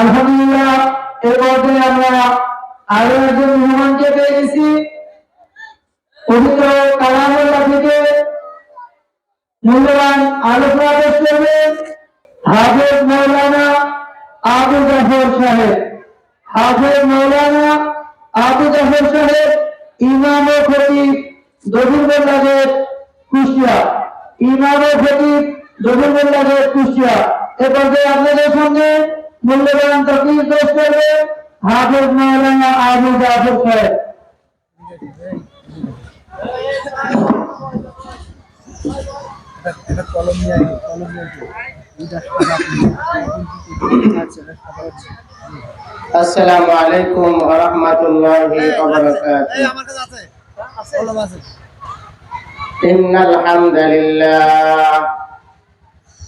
আলহামদুলিল্লাহ এর মধ্যে আমরা আরও একজন মেহমানকে পেয়ে গেছি। পবিত্র কালামুল্লাহ থেকে মূল্যবান আলোচনা পেশ করবেন হাফেজ মৌলানা আবু জাফর সাহেব। হাফেজ মৌলানা আবু জাফর সাহেব, ইমাম ও খতিব দবিরবন্দাজের কুষ্টিয়া। ইমাম ও খতিব দবিরবন্দাজের কুষ্টিয়া। এ পর্যায়ে আপনাদের সঙ্গে মূল্যবান তকলিফ পেশ করবে হাফেজ মৌলানা আবু জাফর সাহেব কলম নিয়ে কলম নিয়ে। আসসালামু আলাইকুম ওয়া রাহমাতুল্লাহি ওয়া বারাকাতুহু এই, আমার কাছে আছে। কলম আছে। ইন্নাল হামদালিল্লাহ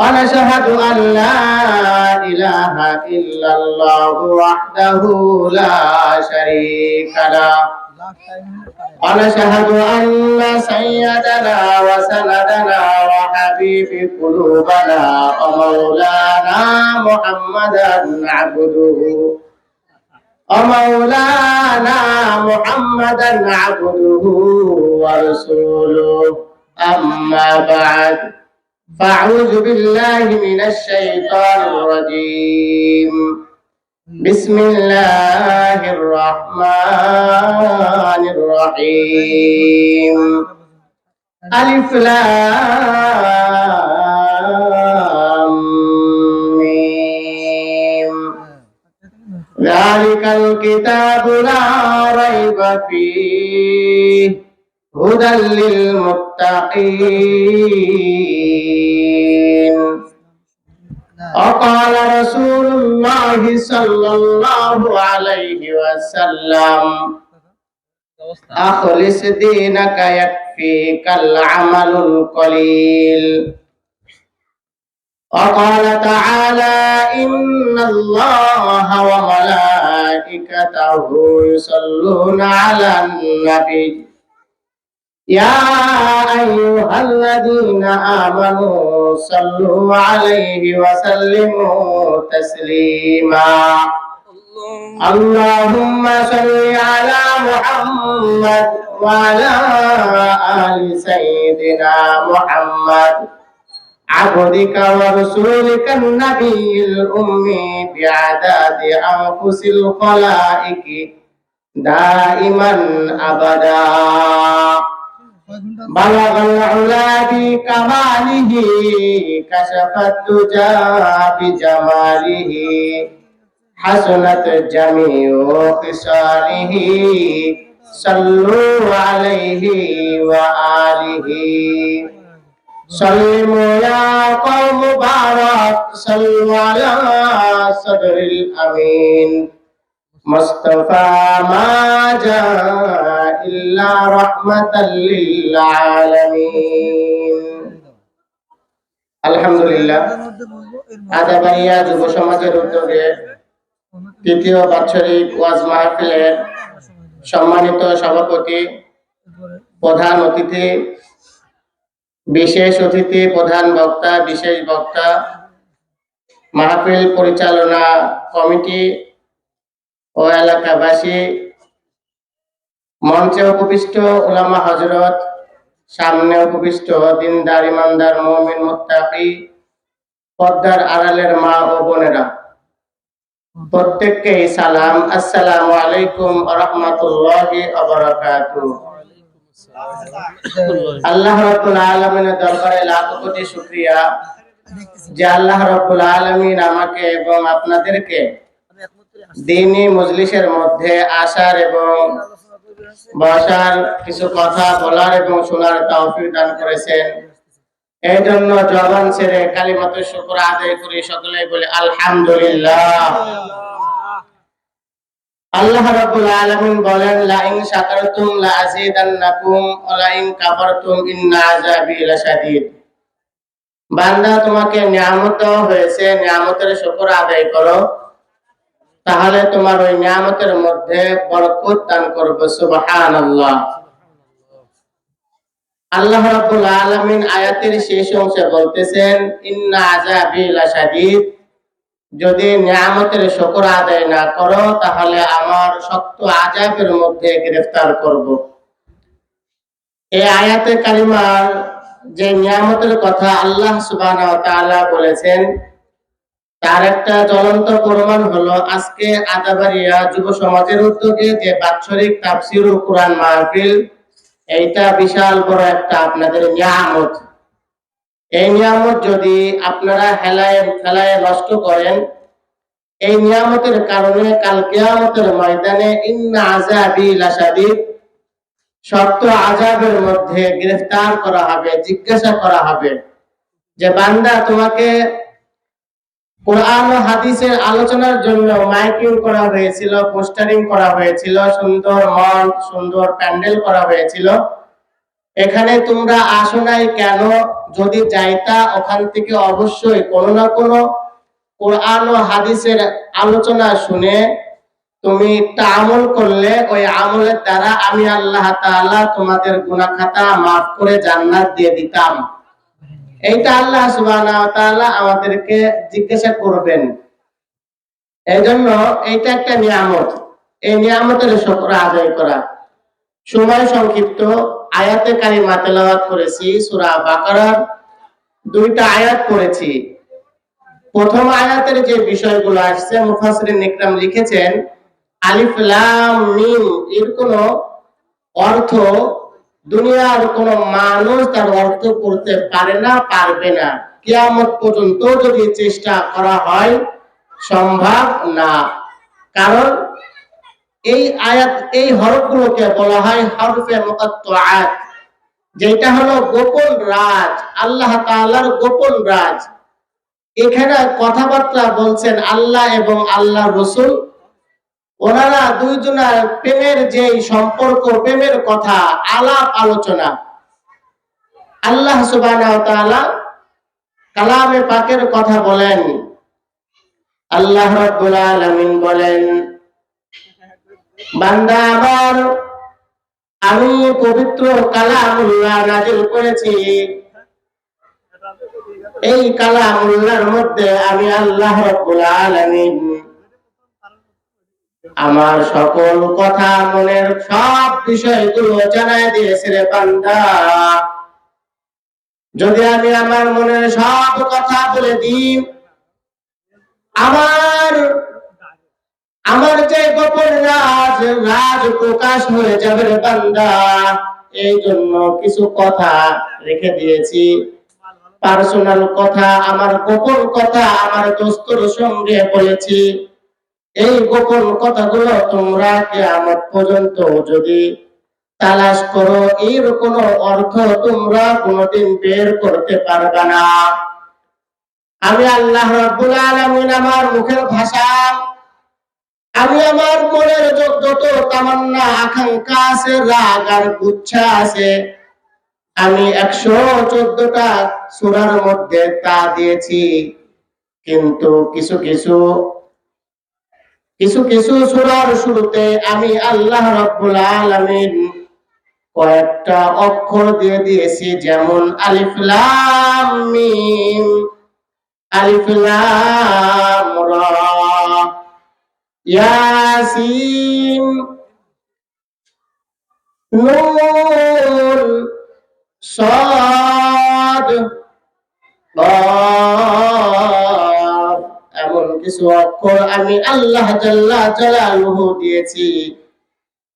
ونشهد أن لا إله إلا الله وحده لا شريك له. ونشهد أن سيدنا وسندنا وحبيب قلوبنا ومولانا محمدا عبده. ومولانا محمدا عبده ورسوله. أما بعد. فأعوذ بالله من الشيطان الرجيم. بسم الله الرحمن الرحيم. ألف ميم. ذلك الكتاب لا ريب فيه. هدى للمتقين. وقال رسول الله صلى الله عليه وسلم أخلص دينك يكفيك العمل القليل وقال تعالى إن الله وملائكته يصلون على النبي يا أيها الذين آمنوا صلوا عليه وسلموا تسليما اللهم صل على محمد وعلى آل سيدنا محمد عبدك ورسولك النبي الأمي بعداد أنفس الخلائق دائما أبدا بلغ العلا بكماله كشف الدجى بجماله حسنت جميع خصاله صلوا عليه وآله سلموا يا قوم بارك صلوا على صدر الأمين مصطفى ما جاء إلا رحمة للعالمين الحمد لله এর মধ্যে বলবো, এর মধ্যে- আদাবাড়িয়া যুব সমাজের উদ্যোগে তৃতীয় বাৎসরিক ওয়াজ মাহফিলের সম্মানিত সভাপতি এরপরে প্রধান অতিথি বিশেষ অতিথি প্রধান বক্তা বিশেষ বক্তা মাহফিল পরিচালনা কমিটি ও এলাকাবাসী মঞ্চে উপবিষ্ট ওলামা হজরত সামনে উপবিষ্ট দিনদার, ইমানদার, মমিন, মুত্তাকি পদ্মার আড়ালের মা ও বোনেরা প্রত্যেককে সালাম, আসসালামু আলাইকুম রহমতুল্লাহি আল্লাহ রাব্বুল আলামিনের দরবারে লাখ কোটি শুকরিয়া যে আল্লাহ রাব্বুল আলামিন আমাকে এবং আপনাদেরকে। দিনী মজলিসের মধ্যে আসার এবং। বসার কিছু কথা বলার এবং শোনার তৌফিক দান করেছেন। এই জন্য জবান ছেড়ে কালিমাত শুকর আদায় করি সকলে বলে, আলহামদুলিল্লাহ। আল্লাহ রাব্বুল আলামিন বলেন লা ইন শাকারতুম লা আযীদান্নাকুম ওয়া লা ইন কাফারতুম ইন্না আযাবি লাশাদীদ। বান্দা, তোমাকে নিয়ামত হয়েছে, নিয়ামতের শুকর আদায় করো। তাহলে তোমার ওই নিয়ামতের মধ্যে বরকত দান করবে, সুবহানাল্লাহ। আল্লাহ রাব্বুল আলামিন আয়াতের শেষ অংশে বলতেছেন, ইন্না আযাবি লাশাদীদ। যদি নিয়ামতের শুকর আদায় না করো, তাহলে আমার শক্ত আজাবের মধ্যে গ্রেফতার করব। এই আয়াতে কালিমার যে নিয়ামতের কথা আল্লাহ সুবহানাহু ওয়া তাআলা বলেছেন তার একটা জ্বলন্ত প্রমাণ হলো আজকে আদাবাড়িয়া যুব সমাজের উদ্যোগে যে বাৎসরিক তাফসিরুল কোরআন মাহফিল, এইটা বিশাল বড় একটা আপনাদের নিয়ামত। এই নিয়ামত যদি আপনারা হেলায় ফেলায় নষ্ট করেন, এই নিয়ামতের কারণে কাল কিয়ামতের ময়দানে ইন্না আযাবি লাশাদীদ, শক্ত আযাবের মধ্যে গ্রেফতার করা হবে, জিজ্ঞাসা করা হবে যে, বান্দা, তোমাকে কোরআন ও হাদিসের আলোচনার জন্য মাইকিং করা হয়েছিল, পোস্টারিং করা হয়েছিল, সুন্দর মন সুন্দর প্যান্ডেল করা হয়েছিল। এখানে তোমরা আসো নাই কেন? যদি যাইতা, ওখান থেকে অবশ্যই কোনো না কোনো কোরআন ও হাদিসের আলোচনা শুনে তুমি একটা আমল করলে, ওই আমলের দ্বারা আমি আল্লাহ তাআলা তোমাদের গুনাহ মাফ করে জান্নাত দিয়ে দিতাম। এইটা আল্লাহ তাআলা আমাদেরকে জিজ্ঞাসা করবেন। এই জন্য এইটা একটা নিয়ামত। এই নিয়ামতের শুকর আদায় করা। সময় সংক্ষিপ্ত আয়াতে কারিমা তেলাওয়াত করেছি, সূরা বাকারার দুইটা আয়াত পড়েছি। প্রথম আয়াতের যে বিষয়গুলো আসছে, মুফাসসিরিন ইকরাম লিখেছেন, আলিফ লাম মিম এর কোনো অর্থ দুনিয়ার কোন মানুষ তার অর্থ করতে পারে না, পারবে না। কিয়ামত পর্যন্ত যদি চেষ্টা করা হয়, সম্ভব না। কারণ এই আয়াত, এই হরফগুলোকে বলা হয় হরফে মুকাত্তাআত যেটা হলো গোপন রাজ, আল্লাহ তাআলার গোপন রাজ। এখানে কথাবার্তা বলছেন আল্লাহ এবং আল্লাহ রসুল। ওনারা দুইজনের প্রেমের যে সম্পর্ক, প্রেমের কথা, আলাপ আলোচনা, আল্লাহ তাআলা কালামে পাকের কথা বলেন। আল্লাহ রাব্বুল আলামিন বলেন, বান্দা আমার, আমি পবিত্র কালামুল্লাহ নাজিল করেছি। এই কালামুল্লাহর মধ্যে আমি আল্লাহ রাব্বুল আলামিন আমার সকল কথা মনের সব বিষয়গুলো জানাই দিয়েছে রে বান্দা। যদি আমি আমার মনের সব কথা বলে দিই, আমার আমার যে গোপন রাজ রাজ প্রকাশ হয়ে যাবে রে বান্দা। এই জন্য কিছু কথা রেখে দিয়েছি। পার্সোনাল কথা, আমার গোপন কথা, আমার দোস্তর সঙ্গে বলেছি। এই গোপন কথাগুলো তোমরা কিয়ামত পর্যন্ত যদি তালাশ করো, এর কোনো অর্থ তোমরা কোনোদিন বের করতে পারবে না। আমি আল্লাহ রাব্বুল আলামিন আমার মুখের ভাষা, আমি আমার মনের যত তামান্না, আকাঙ্ক্ষা আছে, রাগ আর গুচ্ছা আছে, আমি একশো চোদ্দটা সূরার মধ্যে তা দিয়েছি। কিন্তু কিছু কিছু কিছু কিছু সুরার শুরুতে আমি আল্লাহ রব্বুল আলামিন কয়েকটা অক্ষর দিয়ে দিয়েছি, যেমন আলিফ লাম মিম, আলিফ লাম রা, ইয়াসিন, নুন, সাদ বা কিছু অক্ষর আমি আল্লাহ দিয়েছি।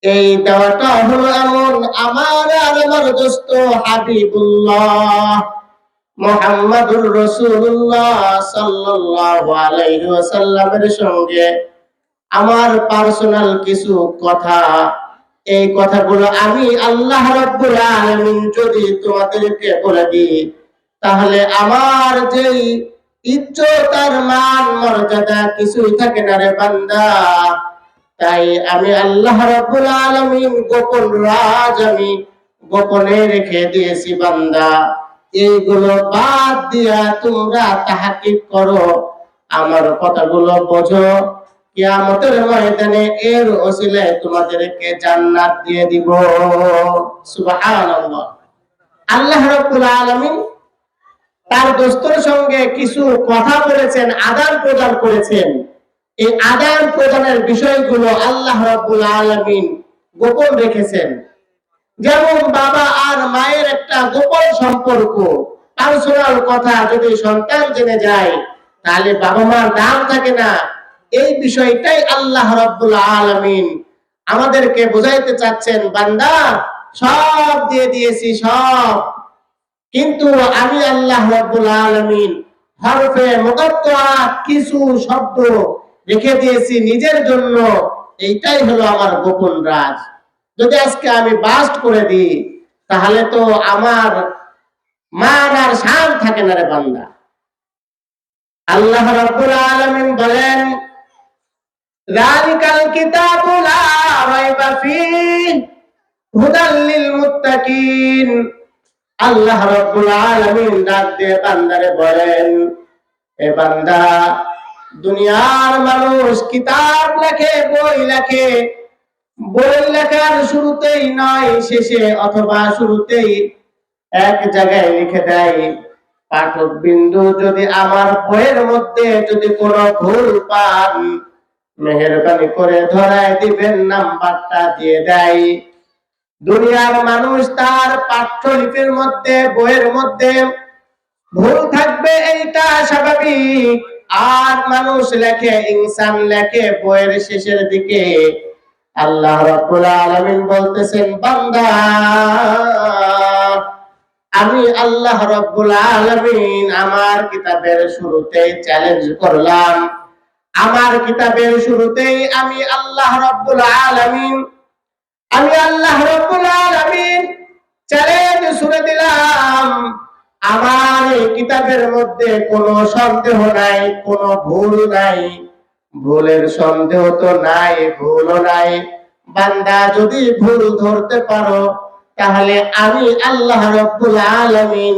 এই দেওয়াটা হলো এমন আমার আর আমার দোস্ত হাবিবুল্লাহ মোহাম্মদুর রসুল্লাহ সঙ্গে। আমার পার্সোনাল কিছু কথা, এই কথাগুলো আমি আল্লাহ রাব্বুল আলামিন যদি তোমাদেরকে বলে দিই, তাহলে আমার যেই মান মর্যাদা কিছুই থাকে না রে বান্দা। তাই আমি আল্লাহ আলামিন গোপন রাজ আমি গোপনে রেখে দিয়েছি বান্দা। এইগুলো বাদ দিয়া তোমরা তাহাকিক করো। আমার কথাগুলো বোঝো। কিয়ামতের ময়দানে এর ওসিলায় তোমাদেরকে জান্নাত দিয়ে দিব। সুবহানাল্লাহ। আল্লাহ রাব্বুল আলামিন তার দোস্তর সঙ্গে কিছু কথা বলেছেন, আদান প্রদান করেছেন। এই আদান প্রদানের বিষয়গুলো আল্লাহ রাব্বুল আলামিন গোপন রেখেছেন। যেমন বাবা আর মায়ের একটা গোপন সম্পর্ক পার্সোনাল কথা যদি সন্তান জেনে যায়, তাহলে বাবা মার দাম থাকে না। এই বিষয়টাই আল্লাহ রাব্বুল আলামিন আমাদেরকে বোঝাইতে চাচ্ছেন, বান্দা, সব দিয়ে দিয়েছি, সব। কিন্তু আমি আল্লাহ রাব্বুল হরফে কিছু শব্দ রেখে দিয়েছি নিজের জন্য। এইটাই হলো আমার গোপন রাজ। যদি আজকে আমি বাস্ট করে দিই, তাহলে তো আমার মান আর শান থাকে না রে বান্দা। আল্লাহ আলামিন বলেন, যালিকাল লা রাইবা হুদাল লিল মুত্তাকিন। আল্লাহ রাব্বুল আলামিন ডাক দিয়ে বান্দারে বলেন, এ বান্দা, দুনিয়ার মানুষ কিতাব লেখে, বই লেখে বই লেখার শুরুতেই নয়, শেষে অথবা শুরুতেই এক জায়গায় লিখে দেয়। পাঠক বিন্দু যদি আমার বইয়ের মধ্যে যদি কোনো ভুল পান, মেহেরবানি করে ধরায় দিবেন, নাম্বারটা দিয়ে দেয়। দুনিয়ার মানুষ তার পাঠ্যলিপির মধ্যে, বইয়ের মধ্যে ভুল থাকবে, এইটা স্বাভাবিক। আর মানুষ লেখে, ইনসান লেখে, বইয়ের শেষের দিকে আল্লাহ রাব্বুল আলামিন বলতেছেন, বান্দা, আমি আল্লাহ রাব্বুল আলামিন আমার কিতাবের শুরুতে চ্যালেঞ্জ করলাম। আমার কিতাবের শুরুতেই আমি আল্লাহ রাব্বুল আলামিন আমি আল্লাহ রব্বুল আলামিন চ্যালেঞ্জ শুনে দিলাম। আমার এই কিতাবের মধ্যে কোনো সন্দেহ নাই, কোনো ভুল নাই। ভুলের সন্দেহ তো নাই, ভুলও নাই। বান্দা যদি ভুল ধরতে পারো, তাহলে আমি আল্লাহ রব্বুল আলামিন